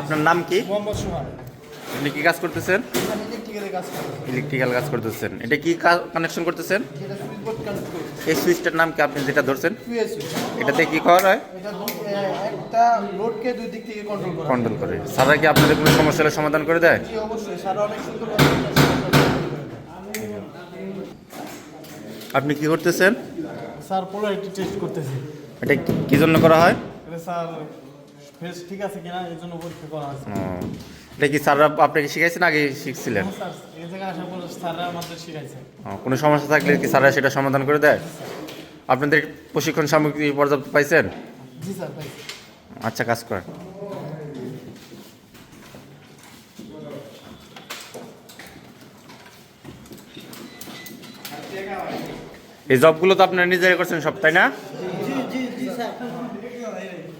আপনার নাম কি? আপনার নাম কি আপনি কি কাজ করতেছেন? ইলেকট্রিক্যাল কাজ করতেছেন। এটা কি কানেকশন করতেছেন? এই সুইচটার নাম কি? আপনি যেটা ধরছেন? এটাতে কি করা হয় এটা একটা লোডকে দুই দিক থেকে কন্ট্রোল করা কন্ট্রোল করে। স্যাররা কি আপনাদের কোনো সমস্যা হলে সমাধান করে দেয়? অবশ্যই। সারা অনেক সুন্দর আপনি কি করতেছেন? স্যার পোলারিটি টেস্ট করতেছি। এটা কি জন্য করা হয়? এটা স্যার ফেস ঠিক আছে কিনা এর জন্য পরীক্ষা করা হয়েছে। ও, এটা কি স্যাররা আপনাকে শিখাইছেন আগে শিখছিলেন? স্যার এই জায়গায় আসার পর স্যাররা আমাদের শিখাইছে। কোনো সমস্যা থাকলে কি স্যাররা সেটা সমাধান করে দেয়? আপনাদের প্রশিক্ষণ সামগ্রী পর্যাপ্ত পাইছেন? জি স্যার পাইছি। আচ্ছা কাজ করেন। এই জবগুলো তো আপনারা নিজেরাই করছেন সব তাই না? জি জি জি স্যার